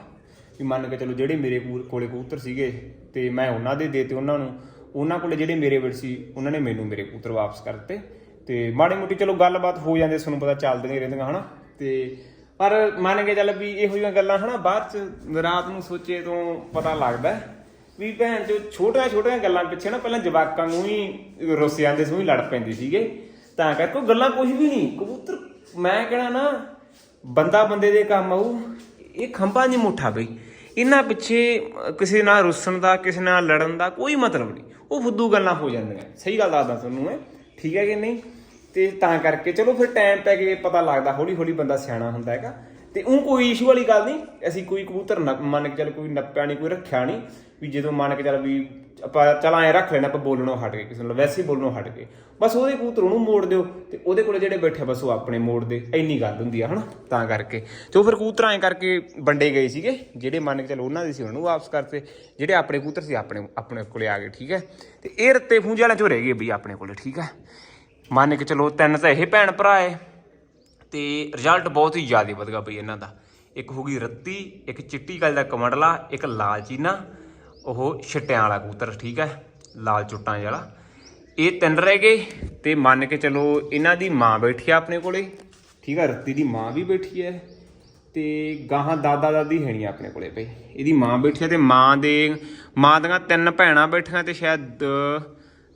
ਵੀ ਮੰਨ ਕੇ ਚਲੋ ਜਿਹੜੇ ਮੇਰੇ ਕਬੂ- ਕੋਲੇ ਕਬੂਤਰ ਸੀਗੇ ਤੇ ਮੈਂ ਉਹਨਾਂ ਦੇ ਦੇਤੇ ਉਹਨਾਂ ਨੂੰ। ਉਹਨਾਂ ਕੋਲੇ ਜਿਹੜੇ ਮੇਰੇ ਵਿੜ ਸੀ, ਉਹਨਾਂ ਨੇ ਮੈਨੂੰ ਮੇਰੇ ਕਬੂਤਰ ਵਾਪਸ ਕਰਤੇ ਤੇ ਮਾੜੀ ਮੋਟੀ ਚਲੋ ਗੱਲਬਾਤ ਹੋ ਜਾਂਦੀ ਤੁਹਾਨੂੰ ਪਤਾ ਚੱਲਦੀਆਂ ਹੀ ਰਹਿੰਦੀਆਂ, ਹਨਾ। ਤੇ ਪਰ ਮੰਨ ਕੇ ਚੱਲ ਵੀ ਇਹੋ ਜਿਹੀਆਂ ਗੱਲਾਂ, ਹਨਾ, ਬਾਅਦ ਚ ਰਾਤ ਨੂੰ ਸੋਚੇ ਤੋਂ ਪਤਾ ਲੱਗਦਾ ਵੀ ਭੈਣ ਜੋ ਛੋਟੀਆਂ ਛੋਟੀਆਂ ਗੱਲਾਂ ਪਿੱਛੇ ਨਾ ਪਹਿਲਾਂ ਜਵਾਕਾਂ ਨੂੰ ਹੀ ਰੁੱਸ ਜਾਂਦੇ ਸੀ, ਉਹੀ ਲੜ ਪੈਂਦੇ ਸੀਗੇ। ਤਾਂ ਕਰਕੇ ਉਹ ਗੱਲਾਂ ਕੁਝ ਵੀ ਨਹੀਂ। ਕਬੂਤਰ, ਮੈਂ ਕਹਿਣਾ ਨਾ, ਬੰਦਾ ਬੰਦੇ ਦੇ ਕੰਮ ਆਊ। ਇਹ ਖੰਭਾ ਨਹੀਂ ਮੁੱਠਾ ਬਈ। ਇਹਨਾਂ ਪਿੱਛੇ ਕਿਸੇ ਨਾਲ ਰੁੱਸਣ ਦਾ, ਕਿਸੇ ਨਾਲ ਲੜਨ ਦਾ ਕੋਈ ਮਤਲਬ ਨਹੀਂ। ਉਹ ਫੁੱਦੂ ਗੱਲਾਂ ਹੋ ਜਾਂਦੀਆਂ। ਸਹੀ ਗੱਲ ਦੱਸਦਾ ਤੁਹਾਨੂੰ ਮੈਂ। ਠੀਕ ਹੈ ਕਿ ਨਹੀਂ? ਤੇ ਤਾਂ ਕਰਕੇ ਚਲੋ ਫਿਰ ਟਾਈਮ ਪੈ ਕੇ ਪਤਾ ਲੱਗਦਾ ਹੌਲੀ ਹੌਲੀ ਬੰਦਾ ਸਿਆਣਾ ਹੁੰਦਾ ਹੈਗਾ। ਤੇ ਉਹ ਕੋਈ ਇਸ਼ੂ ਵਾਲੀ ਗੱਲ ਨਹੀਂ। ਅਸੀਂ ਕੋਈ ਕਬੂਤਰ ਨਾ- ਮੰਨ ਕੇ ਚੱਲ ਕੋਈ ਨੱਪਿਆ ਨਹੀਂ, ਕੋਈ ਰੱਖਿਆ ਨਹੀਂ। ਵੀ ਜਦੋਂ ਮੰਨ ਕੇ ਚੱਲ ਵੀ ਆਪਾਂ ਚਲ ਐ ਰੱਖ ਲੈਣਾ, ਆਪਾਂ ਬੋਲਣੋਂ ਹਟ ਕੇ ਕਿਸੇ ਨਾਲ ਵੈਸੇ ਹੀ ਬੋਲਣੋਂ ਹਟ ਕੇ ਬਸ ਉਹਦੇ ਕਬੂਤਰ ਉਹਨੂੰ ਮੋੜ ਦਿਓ ਤੇ ਉਹਦੇ ਕੋਲੇ ਜਿਹੜੇ ਬੈਠੇ ਬਸ ਉਹ ਆਪਣੇ ਮੋੜ ਦੇ, ਇੰਨੀ ਗੱਲ ਹੁੰਦੀ ਆ, ਹਨਾ? ਤਾਂ ਕਰਕੇ। ਤੇ ਉਹ ਫਿਰ ਕਬੂਤਰ ਐ ਕਰਕੇ ਵੰਡੇ ਗਏ ਸੀਗੇ, ਜਿਹੜੇ ਮੰਨ ਕੇ ਚਲੋ ਉਹਨਾਂ ਦੇ ਸੀ, ਉਹਨਾਂ ਨੂੰ ਵਾਪਸ ਕਰਤੇ। ਜਿਹੜੇ ਆਪਣੇ ਕਬੂਤਰ ਸੀ, ਆਪਣੇ ਆਪਣੇ ਕੋਲੇ ਆ ਗਏ, ਠੀਕ ਹੈ? ਤੇ ਇਹ ਰੱਤੇ ਫੂੰਜੇ ਵਾਲਿਆਂ ਚੋਂ ਰਹਿ ਗਏ ਬਈ ਆਪਣੇ ਕੋਲੇ, ਠੀਕ ਹੈ? ਮੰਨ ਕੇ ਚਲੋ ਤਿੰਨ ਤਾਂ ਇਹ ਭੈਣ ਭਰਾ ਏ ਤੇ ਰਿਜ਼ਲਟ ਬਹੁਤ ਹੀ ਜ਼ਿਆਦਾ ਵਧੀਆ ਬਈ ਇਹਨਾਂ ਦਾ। ਇੱਕ ਹੋ ਗਈ ਰੱਤੀ, ਇੱਕ ਚਿੱਟੀ ਗੱਲ ਦਾ ਕਮੰਡਲਾ, ਇੱਕ ਲਾਲਚੀਨਾ ਉਹ ਛਿੱਟਿਆਂ ਵਾਲਾ ਕਬੂਤਰ, ਠੀਕ ਹੈ? ਲਾਲ ਚੁੱਟਾਂ ਵਾਲਾ। ਇਹ ਤਿੰਨ ਰਹਿ ਗਏ ਤੇ ਮੰਨ ਕੇ ਚਲੋ ਇਹਨਾਂ ਦੀ ਮਾਂ ਬੈਠੀ ਆ ਆਪਣੇ ਕੋਲੇ। ਠੀਕ ਹੈ, ਰੱਤੀ ਦੀ ਮਾਂ ਵੀ ਬੈਠੀ ਹੈ ਤੇ ਗਾਹਾਂ ਦਾਦਾ ਦਾਦੀ ਹੈ ਨਹੀਂ ਆਪਣੇ ਕੋਲੇ ਬਈ। ਇਹਦੀ ਮਾਂ ਬੈਠੀ ਹੈ ਤੇ ਮਾਂ ਦੇ, ਮਾਂ ਦੀਆਂ ਤਿੰਨ ਭੈਣਾਂ ਬੈਠੀਆਂ ਤੇ ਸ਼ਾਇਦ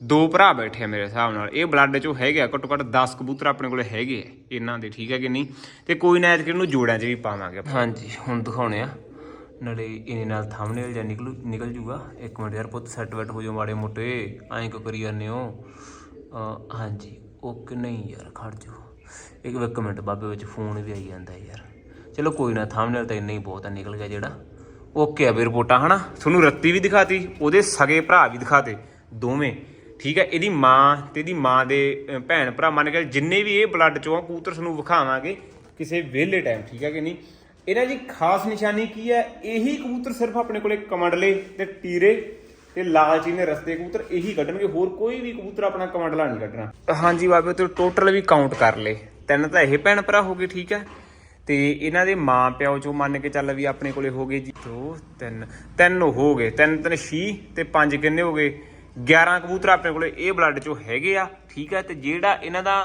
ਦੋ ਭਰਾ ਬੈਠੇ ਆ ਮੇਰੇ ਹਿਸਾਬ ਨਾਲ। ਇਹ ਬਲੱਡ ਚੋਂ ਹੈਗੇ ਆ ਘੱਟੋ ਘੱਟ 10 ਕਬੂਤਰ ਆਪਣੇ ਕੋਲੇ ਹੈਗੇ ਆ। ਇਹਨਾਂ ਦੇ, ਠੀਕ ਹੈ ਕਿ ਨਹੀਂ? ਤੇ ਕੋਈ ਨਾ ਐਤਕੀ ਨੂੰ ਜੋੜਿਆਂ 'ਚ ਵੀ ਪਾਵਾਂਗੇ ਹਾਂਜੀ, ਹੁਣ ਦਿਖਾਉਣੇ ਆ। ਨਾਲੇ ਇਹਨੇ ਨਾਲ ਥੰਬਨੇਲ ਜਾਂ ਨਿਕਲ ਨਿਕਲ ਜੂਗਾ। ਇੱਕ ਮਿੰਟ ਯਾਰ ਪੁੱਤ ਸੈੱਟ ਵੈਟ ਹੋ ਜਾਓ ਮਾੜੇ ਮੋਟੇ। ਐਂ ਕਿਉਂ ਕਰੀ ਜਾਂਦੇ ਹੋ? ਹਾਂਜੀ। ਓਕੇ, ਨਹੀਂ ਯਾਰ, ਖੜ ਜਾਓ। ਇੱਕ ਇੱਕ ਮਿੰਟ, ਬਾਬੇ ਵਿੱਚ ਫੋਨ ਵੀ ਆਈ ਜਾਂਦਾ ਯਾਰ। ਚਲੋ ਕੋਈ ਨਾ ਥੰਬਨੇਲ ਤਾਂ ਇੰਨਾ ਹੀ ਬਹੁਤ ਆ, ਨਿਕਲ ਗਿਆ ਜਿਹੜਾ। ਓਕੇ ਆ ਵੀ ਰਿਪੋਰਟਾਂ, ਹਨਾ? ਤੁਹਾਨੂੰ ਰੱਤੀ ਵੀ ਦਿਖਾਤੀ, ਉਹਦੇ ਸਗੇ ਭਰਾ ਵੀ ਦਿਖਾਤੇ, ਦੋਵੇਂ। ਠੀਕ ਹੈ ਇਹਦੀ ਮਾਂ ਤੇ ਇਹਦੀ ਮਾਂ ਦੇ ਭੈਣ ਭਰਾ, ਮੰਨ ਕੇ ਜਿੰਨੇ ਵੀ ਇਹ ਬਲੱਡ ਚੋਂ ਕੂਤਰ ਕਬੂਤਰ ਤੁਹਾਨੂੰ ਵਿਖਾਵਾਂਗੇ ਕਿਸੇ ਵਿਹਲੇ ਟਾਈਮ ਠੀਕ ਹੈ ਕਿ ਨਹੀਂ? ਇਹਨਾਂ ਦੀ ਖਾਸ ਨਿਸ਼ਾਨੀ ਕੀ ਹੈ? ਇਹੀ ਕਬੂਤਰ ਸਿਰਫ ਆਪਣੇ ਕੋਲੇ ਕਮੰਡਲੇ ਤੇ ਟੀਰੇ ਤੇ ਲਾਲਚੀ ਨੇ ਰਸਤੇ ਕਬੂਤਰ ਇਹੀ ਕੱਢਣਗੇ। ਹੋਰ ਕੋਈ ਵੀ ਕਬੂਤਰ ਆਪਣਾ ਕਮੰਡਲਾ ਨਹੀਂ ਕੱਢਣਾ। ਹਾਂਜੀ ਬਾਬੇ, ਤੇ ਟੋਟਲ ਵੀ ਕਾਊਂਟ ਕਰ ਲੇ ਤਿੰਨ ਤਾਂ ਇਹ ਭੈਣ ਭਰਾ ਹੋ ਗਏ, ਠੀਕ ਹੈ? ਤੇ ਇਹਨਾਂ ਦੇ ਮਾਂ ਪਿਓ ਚੋਂ ਮੰਨ ਕੇ ਚੱਲ ਵੀ ਆਪਣੇ ਕੋਲੇ ਹੋ ਗਏ ਜੀ। 2 3 ਤਿੰਨ ਹੋ ਗਏ। ਤਿੰਨ ਤਿੰਨ 6 ਤੇ ਪੰਜ ਕਿੰਨੇ ਹੋ ਗਏ? 11 ਕਬੂਤਰ ਆਪਣੇ ਕੋਲੇ। ਇਹ ਬਲੱਡ ਚੋਂ ਹੈਗੇ ਆ, ਠੀਕ ਹੈ? ਤੇ ਜਿਹੜਾ ਇਹਨਾਂ ਦਾ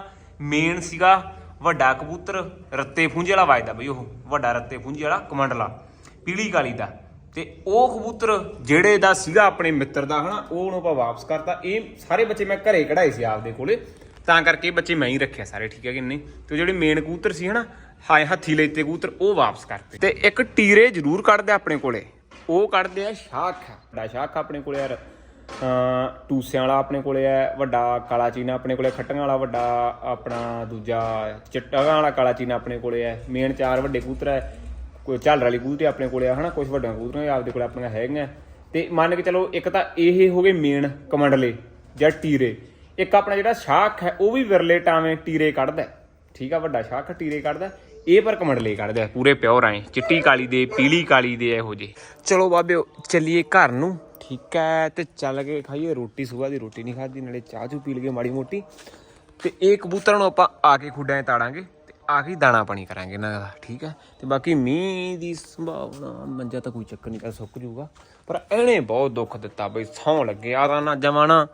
ਮੇਨ ਸੀਗਾ ਵੱਡਾ ਕਬੂਤਰ, ਰੱਤੇ ਫੂੰਜੇ ਵਾਲਾ ਵੱਜਦਾ ਬਈ ਉਹ, ਵੱਡਾ ਰੱਤੇ ਫੂੰਜੇ ਵਾਲਾ ਕਮੰਡਲਾ, ਪੀਲੀ ਕਾਲੀ ਦਾ। ਤੇ ਉਹ ਕਬੂਤਰ ਜਿਹੜੇ ਦਾ ਸੀਗਾ ਆਪਣੇ ਮਿੱਤਰ ਦਾ ਹਨਾ ਉਹ ਉਹਨੂੰ ਆਪਾਂ ਵਾਪਸ ਕਰਤਾ। ਇਹ ਸਾਰੇ ਬੱਚੇ ਮੈਂ ਘਰੇ ਕਢਾਏ ਸੀ ਆਪਦੇ ਕੋਲੇ, ਤਾਂ ਕਰਕੇ ਬੱਚੇ ਮੈਂ ਹੀ ਰੱਖਿਆ ਸਾਰੇ, ਠੀਕ ਹੈ ਕਿ ਨਹੀਂ? ਤੇ ਜਿਹੜੇ ਮੇਨ ਕਬੂਤਰ ਸੀ ਹਨਾ, ਹਾਏ ਹੱਥੀ ਲੈਤੇ ਕਬੂਤਰ, ਉਹ ਵਾਪਸ ਕਰਤੇ। ਤੇ ਇੱਕ ਟੀਰੇ ਜ਼ਰੂਰ ਕੱਢਦੇ ਆਪਣੇ ਕੋਲੇ। ਉਹ ਕੱਢਦੇ ਆ ਸ਼ਾਖ। ਵੱਡਾ ਸ਼ਾਖ ਆਪਣੇ ਕੋਲੇ ਯਾਰ। ਟੂਸਿਆਂ ਵਾਲਾ ਆਪਣੇ ਕੋਲੇ ਹੈ, ਵੱਡਾ ਕਾਲਾ ਚੀਨਾ ਆਪਣੇ ਕੋਲੇ ਖੱਟੀਆਂ ਵਾਲਾ ਵੱਡਾ ਆਪਣਾ ਦੂਜਾ ਚਿੱਟਾ ਵਾਲਾ ਕਾਲਾ ਚੀਨਾ ਆਪਣੇ ਕੋਲੇ ਹੈ। ਮੇਨ ਚਾਰ ਵੱਡੇ ਕਬੂਤਰ ਹੈ, ਕੋਈ ਝਾਲਰ ਵਾਲੀ ਕਬੂਤਰ ਆਪਣੇ ਕੋਲੇ ਆ, ਹਨਾ? ਕੁਝ ਵੱਡੀਆਂ ਕਬੂਤਰਾਂ ਆਪਦੇ ਕੋਲੇ ਆਪਣੀਆਂ ਹੈਗੀਆਂ। ਤੇ ਮੰਨ ਕੇ ਚਲੋ, ਇੱਕ ਤਾਂ ਇਹ ਹੋ ਗਏ ਮੇਨ ਕਮੰਡਲੇ, ਜਾਂ ਟੀਰੇ। ਇੱਕ ਆਪਣਾ ਜਿਹੜਾ ਸ਼ਾਖ ਹੈ, ਉਹ ਵੀ ਵਿਰਲੇ ਟਾਵੇਂ ਟੀਰੇ ਕੱਢਦਾ ਠੀਕ ਆ, ਵੱਡਾ ਸ਼ਾਖ ਟੀਰੇ ਕੱਢਦਾ ਇਹ ਪਰ ਕਮੰਡਲੇ ਕੱਢਦਾ ਪੂਰੇ ਪਿਓਰ ਆਏ ਚਿੱਟੀ ਕਾਲੀ ਦੇ, ਪੀਲੀ ਕਾਲੀ ਦੇ, ਇਹੋ ਜੇ ਚਲੋ ਬਾਬਿਓ, ਚੱਲੀਏ ਘਰ ਨੂੰ। ਠੀਕ ਹੈ ਤੇ ਚੱਲ ਕੇ ਖਾਈਏ ਰੋਟੀ ਸਵੇਰ ਦੀ ਰੋਟੀ ਨਹੀਂ ਖਾਧੀ, ਨਾਲੇ ਚਾਹ ਚੂ ਪੀ ਲਈਏ ਮਾੜੀ ਮੋਟੀ। ਤੇ ਇਹ ਕਬੂਤਰਾਂ ਨੂੰ ਆਪਾਂ ਆ ਕੇ ਖੁੱਡਾਂ 'ਚ ਤਾੜਾਂਗੇ ਤੇ ਆ ਕੇ ਦਾਣਾ ਪਾਣੀ ਕਰਾਂਗੇ ਇਹਨਾਂ ਦਾ, ਠੀਕ ਹੈ? ਤੇ ਬਾਕੀ ਮੀਂਹ ਦੀ ਸੰਭਾਵਨਾ, ਮੰਜਾ ਤਾਂ ਕੋਈ ਚੱਕਰ ਨਹੀਂ ਕਰ ਸੁੱਕ ਜੂਗਾ ਪਰ ਇਹਨੇ ਬਹੁਤ ਦੁੱਖ ਦਿੱਤਾ ਬਈ, ਸੌਂ ਲੱਗੇ ਆ ਨਾ ਜਮਾਣਾ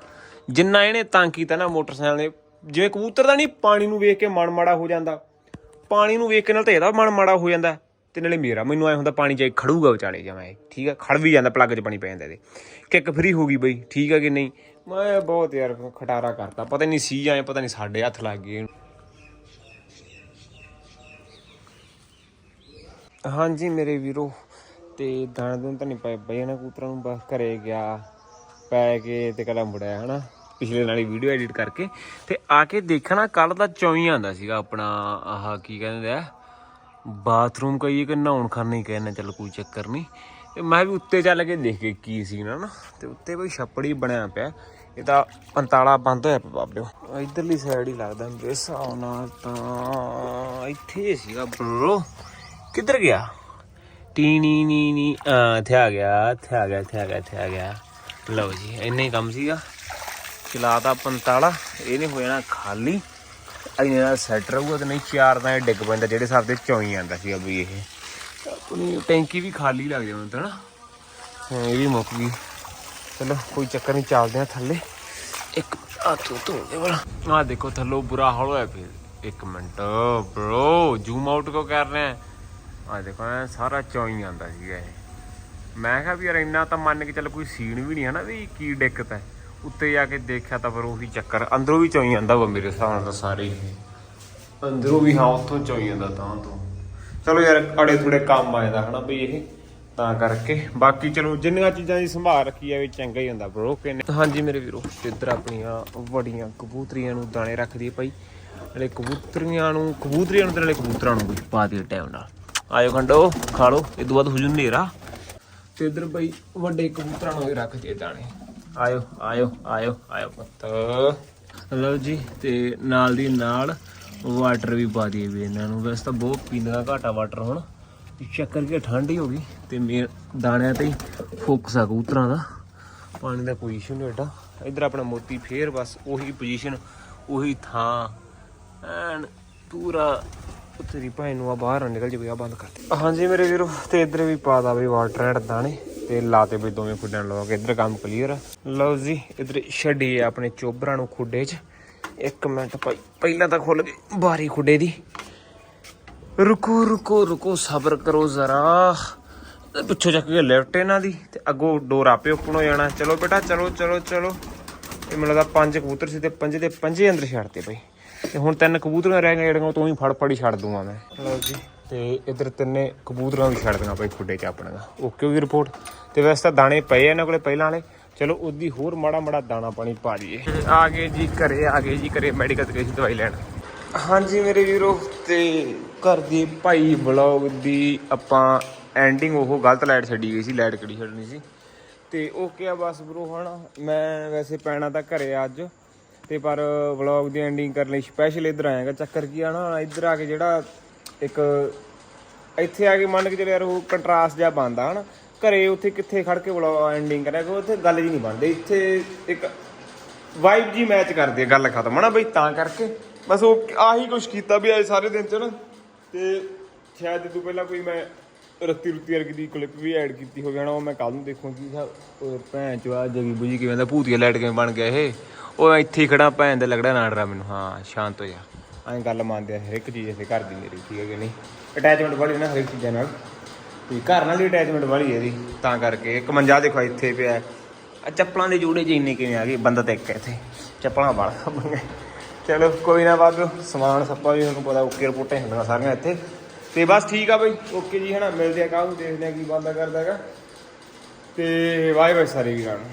ਜਿੰਨਾ ਇਹਨੇ ਤੰਗ ਕੀਤਾ ਨਾ ਮੋਟਰਸਾਈਕਲ ਨੇ, ਜਿਵੇਂ ਕਬੂਤਰ ਦਾ ਨਹੀਂ, ਪਾਣੀ ਨੂੰ ਵੇਖ ਕੇ ਮਨ ਮਾੜਾ ਹੋ ਜਾਂਦਾ। ਪਾਣੀ ਨੂੰ ਵੇਖ ਕੇ ਨਾਲ ਤਾਂ ਇਹਦਾ ਮਨ ਮਾੜਾ ਹੋ ਜਾਂਦਾ। ਤੇ ਨਾਲੇ ਮੇਰਾ, ਮੈਨੂੰ ਐ ਹੁੰਦਾ ਪਾਣੀ ਚਾਹੀ ਖੜੂਗਾ ਵਿਚਾਲੇ ਜਮਾਂ ਇਹ, ਠੀਕ ਆ? ਖੜ ਵੀ ਜਾਂਦਾ, ਪਲੱਗ 'ਚ ਪਾਣੀ ਪੈ ਜਾਂਦਾ ਇਹਦੇ। ਕਿੱਕ ਫਰੀ ਹੋ ਗਈ ਬਈ, ਠੀਕ ਆ ਕਿ ਨਹੀਂ? ਮੈਂ ਬਹੁਤ ਯਾਰ, ਖਟਾਰਾ ਕਰਤਾ। ਪਤਾ ਨਹੀਂ ਸੀ ਆਏ ਪਤਾ ਨਹੀਂ ਸਾਡੇ ਹੱਥ ਲੱਗ ਗਏ। ਹਾਂਜੀ ਮੇਰੇ ਵੀਰੋ, ਤੇ ਦਾਣਾ ਦੂਣ ਤਾਂ ਨਹੀਂ ਪਏ ਬਈ ਇਹਨਾਂ ਕੂਤਰਾਂ ਨੂੰ ਬਸ ਘਰੇ ਗਿਆ, ਪੈ ਕੇ ਤੇ ਕਲਾ ਮੁੜਿਆ, ਹਨਾ? ਪਿਛਲੇ ਨਾਲੇ ਵੀਡੀਓ ਐਡਿਟ ਕਰਕੇ, ਤੇ ਆ ਕੇ ਦੇਖਣਾ ਕੱਲ ਦਾ ਚੌਈ ਆਂਦਾ ਸੀਗਾ ਆਪਣਾ, ਆਹ ਕੀ ਕਹਿੰਦੇ ਆ? ਬਾਥਰੂਮ ਕਹੀਏ ਕਿ ਨਹਾਉਣ ਖਾਣੇ ਹੀ ਕਹਿੰਦੇ ਚੱਲ ਕੋਈ ਚੱਕਰ ਨਹੀਂ। ਤੇ ਮੈਂ ਵੀ ਉੱਤੇ ਚੱਲ ਕੇ ਦੇਖ ਕੇ ਕੀ ਸੀ ਨਾ ਨਾ। ਤੇ ਉੱਤੇ ਕੋਈ ਛੱਪੜ ਹੀ ਬਣਿਆ ਪਿਆ। ਇਹ ਤਾਂ ਪੰਤਾਲਾ ਬੰਦ ਹੋਇਆ ਪਿਆ ਬਾਬਿਓ ਇਧਰਲੀ ਸਾਈਡ ਹੀ ਲੱਗਦਾ ਮੇਰੇ ਹਿਸਾਬ ਨਾਲ ਤਾਂ। ਇੱਥੇ ਸੀਗਾ ਬ్రో ਕਿੱਧਰ ਗਿਆ? ਟੀ, ਨੀ ਨੀ ਇੱਥੇ ਆ ਗਿਆ, ਇੱਥੇ ਆ ਗਿਆ, ਇੱਥੇ ਆ ਗਿਆ, ਇੱਥੇ ਆ ਗਿਆ। ਲਓ ਜੀ, ਇੰਨਾ ਹੀ ਕੰਮ ਸੀਗਾ। ਚਲਾਤਾ 45 ਇਹ ਨਹੀਂ ਹੋ ਜਾਣਾ ਖਾਲੀ। ਇਹਨੇ ਨਾਲ ਸੈਟ ਰਹੂਗਾ ਤੇ ਨਹੀਂ ਚਾਰ ਤਾਂ ਇਹ ਡਿੱਗ ਪੈਂਦਾ ਜਿਹੜੇ ਹਿਸਾਬ ਦੇ ਚੌਈ ਜਾਂਦਾ ਸੀਗਾ ਵੀ ਇਹ। ਆਪਣੀ ਟੈਂਕੀ ਵੀ ਖਾਲੀ ਲੱਗ ਜਾਣੀ ਤਾਂ ਨਾ। ਹਾਂ ਇਹ ਵੀ ਮੁੱਕ ਗਈ। ਚਲੋ ਕੋਈ ਚੱਕਰ ਨਹੀਂ ਚੱਲਦੇ ਆ ਥੱਲੇ। ਇੱਕ ਹੱਥ ਧੋਦੇ ਵਾਲਾ। ਆ ਦੇਖੋ ਥੱਲੋਂ ਬੁਰਾ ਹਾਲ ਹੋਇਆ ਫਿਰ ਇੱਕ ਮਿੰਟ ਬ్రో ਜ਼ੂਮ ਆਊਟ ਕੋ ਕਰ ਰਹੇ ਆ? ਆ ਦੇਖੋ ਐਂ ਸਾਰਾ ਚੌਈ ਆਂਦਾ ਸੀਗਾ ਇਹ। ਮੈਂ ਕਿਹਾ ਵੀ ਯਾਰ ਇੰਨਾ ਤਾਂ ਮੰਨ ਕੇ ਚੱਲ ਕੋਈ ਸੀਨ ਵੀ ਨਹੀਂ ਹੈ ਨਾ ਵੀ ਕੀ ਦਿੱਕਤ ਹੈ। ਉੱਤੇ ਜਾ ਕੇ ਦੇਖਿਆ ਤਾਂ ਫਿਰ ਉਹੀ ਚੱਕਰ, ਅੰਦਰੋਂ ਵੀ ਚੌਈ ਜਾਂਦਾ ਵਾ ਮੇਰੇ ਹਿਸਾਬ ਨਾਲ ਤਾਂ ਸਾਰੇ ਹੀ। ਅੰਦਰੋਂ ਵੀ ਹਾਂ, ਉੱਥੋਂ ਚੌਈ ਆਂਦਾ ਤਾਂ ਤੋਂ। ਚਲੋ ਯਾਰ, ਅੜੇ ਥੋੜੇ ਕੰਮ ਆਇਦਾ ਹਨਾ ਬਈ ਇਹ, ਤਾਂ ਕਰਕੇ। ਬਾਕੀ ਚਲੋ, ਜਿੰਨੀਆਂ ਚੀਜ਼ਾਂ ਦੀ ਸੰਭਾਲ ਰੱਖੀ ਆ ਚੰਗਾ ਹੀ ਹੁੰਦਾ ਬ్రో ਕਿਨੇ ਹਾਂਜੀ ਮੇਰੇ ਵੀਰੋ, ਇੱਧਰ ਆਪਣੀਆਂ ਵੱਡੀਆਂ ਕਬੂਤਰੀਆਂ ਨੂੰ ਦਾਣੇ ਰੱਖਦੀ ਹੈ ਭਾਈ। ਨਾਲੇ ਕਬੂਤਰੀਆਂ ਨੂੰ ਕਬੂਤਰੀਆਂ ਨੂੰ ਤੇ ਨਾਲੇ ਕਬੂਤਰਾਂ ਨੂੰ ਵੀ ਪਾ ਦਿਓ ਟਾਈਮ ਨਾਲ। ਆਇਓ ਖੰਡੋ, ਖਾ ਲਓ, ਇਹ ਤੋਂ ਬਾਅਦ ਹੋ ਜੂ ਤੇ ਇੱਧਰ ਬਈ ਵੱਡੇ ਕਬੂਤਰਾਂ ਨੂੰ ਵੀ ਰੱਖ ਦੇ ਦਾਣੇ। ਆਇਓ ਆਇਓ ਆਇਓ ਆਇਓ ਪੁੱਤ। ਲਓ ਜੀ, ਤੇ ਨਾਲ ਦੀ ਨਾਲ ਵਾਟਰ ਵੀ ਪਾ ਦਈਏ ਵੀ ਇਹਨਾਂ ਨੂੰ। ਵੈਸੇ ਤਾਂ ਬਹੁਤ ਪੀਣ ਦਾ ਘਾਟਾ ਵਾਟਰ ਹੁਣ। ਚੱਕਰ ਕੇ ਠੰਡ ਹੀ ਹੋ ਗਈ ਤੇ ਮੇ ਦਾਣਿਆਂ ਤੇ ਹੀ ਫੋਕਸ ਆ ਕਬੂਤਰਾਂ ਦਾ। ਪਾਣੀ ਦਾ ਪੋਜੀਸ਼ਨ ਨਹੀਂ ਏਡਾ। ਇੱਧਰ ਆਪਣਾ ਮੋਤੀ ਫੇਰ ਬਸ ਉਹੀ ਪੋਜੀਸ਼ਨ ਉਹੀ ਥਾਂ। ਐਨ ਪੂਰਾ ਤੇਰੀ ਭੈਣ ਨੂੰ ਆ ਬਾਹਰ ਨਿਕਲ ਜਾਵੇ, ਆ ਬੰਦ ਕਰ ਦੇ। ਹਾਂਜੀ ਮੇਰੇ ਵੀਰੋ, ਤੇ ਇੱਧਰ ਵੀ ਪਾ ਦਾ ਵੀ ਵਾਟਰ ਐਡ ਦਾਣੇ। ਤੇ ਲਾਤੇ ਬਈ ਦੋਵੇਂ ਖੁੱਡਾਂ ਲਵਾ ਕੇ ਇੱਧਰ ਕੰਮ ਕਲੀਅਰ ਲਓ ਜੀ, ਇੱਧਰ ਛੱਡੀ ਆ ਆਪਣੇ ਚੋਬਰਾਂ ਨੂੰ ਖੁੱਡੇ 'ਚ। ਇੱਕ ਮਿੰਟ ਭਾਈ, ਪਹਿਲਾਂ ਤਾਂ ਖੁੱਲ ਗਈ ਬਾਰੀ ਖੁੱਡੇ ਦੀ। ਰੁਕੋ ਰੁਕੋ ਰੁਕੋ, ਸਬਰ ਕਰੋ ਜ਼ਰਾ। ਤੇ ਪਿੱਛੋਂ ਚੱਕ ਕੇ ਲੈਫਟ ਇਹਨਾਂ ਦੀ ਤੇ ਅੱਗੋਂ ਡੋਰ ਆਪੇ ਓਪਨ ਹੋ ਜਾਣਾ। ਚਲੋ ਬੇਟਾ, ਚਲੋ ਚਲੋ ਚਲੋ। ਇਹ ਮੈਨੂੰ ਲੱਗਦਾ ਪੰਜ ਕਬੂਤਰ ਸੀ ਤੇ ਪੰਜੇ ਦੇ ਪੰਜੇ ਅੰਦਰ ਛੱਡਤੇ ਬਈ ਤੇ ਹੁਣ ਤਿੰਨ ਕਬੂਤਰਾਂ ਰਹਿ ਗਏ ਜਿਹੜੀਆਂ ਤੋਂ ਹੀ ਫੜ ਫੜੀ ਛੱਡ ਦੂੰਗਾ ਮੈਂ। ਲਓ ਜੀ। ਤੇ ਇੱਧਰ ਤਿੰਨੇ ਕਬੂਤਰਾਂ ਵੀ ਛੱਡ ਦੇਣਾ ਬਈ ਖੁੱਡੇ 'ਚ ਆਪਣੇ ਦਾ ਓਕੇ ਗਈ ਰਿਪੋਰਟ ਤੇ ਵੈਸੇ ਤਾਂ ਦਾਣੇ ਪਏ ਆ ਇਹਨਾਂ ਕੋਲੇ ਪਹਿਲਾਂ ਵਾਲੇ। ਚਲੋ ਉਹਦੀ ਹੋਰ ਮਾੜਾ ਮਾੜਾ ਦਾਣਾ ਪਾਣੀ ਪਾ ਲਈਏ। ਆ ਗਏ ਜੀ ਘਰੇ, ਆ ਗਏ ਜੀ ਘਰੇ ਮੈਡੀਕਲ ਤੇ ਗਏ ਸੀ ਦਵਾਈ ਲੈਣ। ਹਾਂਜੀ ਮੇਰੇ ਵੀਰੋ, ਤੇ ਘਰ ਦੀ ਭਾਈ ਵਲੌਗ ਦੀ ਆਪਾਂ ਐਂਡਿੰਗ ਉਹ ਗਲਤ ਲਾਈਟ ਛੱਡੀ ਗਈ ਸੀ ਲਾਈਟ ਕਿਹੜੀ ਛੱਡਣੀ ਸੀ। ਤੇ ਉਹ ਕਿਹਾ ਬਸ ਬ్రో ਹਨਾ ਮੈਂ ਵੈਸੇ ਪੈਣਾ ਤਾਂ ਘਰੇ ਅੱਜ। ਤੇ ਪਰ ਵਲੌਗ ਦੀ ਐਂਡਿੰਗ ਕਰਨ ਲਈ ਸਪੈਸ਼ਲ ਇੱਧਰ ਆਇਆਗਾ। ਚੱਕਰ ਕੀ ਆ ਨਾ, ਇੱਧਰ ਆ ਕੇ ਜਿਹੜਾ ਇੱਕ ਇੱਥੇ ਆ ਕੇ ਮੰਨ ਕੇ ਚੱਲ ਯਾਰ ਉਹ ਕੰਟਰਾਸਟ ਜਿਹਾ ਬਣਦਾ, ਹਨਾ? ਘਰੇ ਉੱਥੇ ਕਿੱਥੇ ਖੜ ਕੇ ਵਲੌਗ ਐਂਡਿੰਗ ਕਰਿਆ ਕਿ ਉੱਥੇ ਗੱਲ ਜੀ ਨਹੀਂ ਬਣਦੀ। ਇੱਥੇ ਇੱਕ ਵਾਈਬ ਜੀ ਮੈਚ ਕਰਦੀ ਹੈ ਗੱਲ ਖਤਮ, ਹਨਾ? ਬਈ ਤਾਂ ਕਰਕੇ। ਬਸ ਉਹ ਆਹੀ ਕੁਛ ਕੀਤਾ ਵੀ ਅੱਜ ਸਾਰੇ ਦਿਨ ਚ ਨਾ ਤੇ ਸ਼ਾਇਦ ਇਹ ਪਹਿਲਾਂ ਕੋਈ ਮੈਂ ਰੱਤੀ ਰੁੱਤੀ ਵਰਗੀ ਦੀ ਕਲਿੱਪ ਵੀ ਐਡ ਕੀਤੀ ਹੋਵੇ, ਹਨਾ? ਉਹ ਮੈਂ ਕੱਲ ਨੂੰ ਦੇਖੂੰਗੀ ਉਹ ਭੈਣ ਚੋ ਆ, ਜਗੀ ਬੁਜੀ ਕਿਵੇਂ ਦਾ, ਭੂਤੀਆ ਲਾਈਟ ਕਿਵੇਂ ਬਣ ਗਿਆ ਇਹ? ਉਹ ਇੱਥੇ ਹੀ ਖੜਾ ਭੈਣ ਦਾ ਲੱਗੜਾ ਨਾ ਡਰਾ ਮੈਨੂੰ। ਹਾਂ, ਸ਼ਾਂਤ ਹੋ ਜਾ। ਐਂ ਗੱਲ ਮੰਨਦੇ ਆ, ਹਰ ਇੱਕ ਚੀਜ਼ ਇਸੇ ਘਰ ਦੀ ਮੇਰੀ, ਠੀਕ ਹੈ ਕਿ ਨਹੀਂ? ਅਟੈਚਮੈਂਟ ਵਾਲੀ ਨਾ ਹਰ ਇੱਕ ਚੀਜ਼ਾਂ ਨਾਲ। ਤੇ ਘਰ ਨਾਲ ਹੀ ਅਟੈਚਮੈਂਟ ਵਾਲੀ ਹੈ ਇਹਦੀ, ਤਾਂ ਕਰਕੇ। ਇੱਕ ਮੰਜਾ ਦੇਖੋ, ਇੱਥੇ ਪਿਆ। ਆ ਚੱਪਲਾਂ ਦੇ ਜੋੜੇ ਜੀ ਇੰਨੇ ਕਿਵੇਂ ਆ ਗਏ? ਬੰਦਾ ਤਾਂ ਇੱਕ ਹੈ ਇੱਥੇ। ਚੱਪਲਾਂ ਵਾਲਾ ਬਣ ਚਲੋ, ਕੋਈ ਨਾ ਬਾਬਿਓ ਸਮਾਨ ਸੱਪਾ ਵੀ ਤੁਹਾਨੂੰ ਪਤਾ, ਓਕੇ ਰਿਪੋਰਟਾਂ ਹੁੰਦੀਆਂ ਸਾਰੀਆਂ ਇੱਥੇ। ਤੇ ਬਸ ਠੀਕ ਆ ਬਈ, ਓਕੇ ਜੀ ਹਨਾ ਮਿਲਦੇ ਆ ਕੱਲ ਦੇਖਦੇ ਆ ਕੀ ਬੰਦਾ ਕਰਦਾ ਹੈਗਾ। ਤੇ ਬਾਏ ਬਾਏ ਸਾਰੇ ਵੀਰਾਂ ਨੂੰ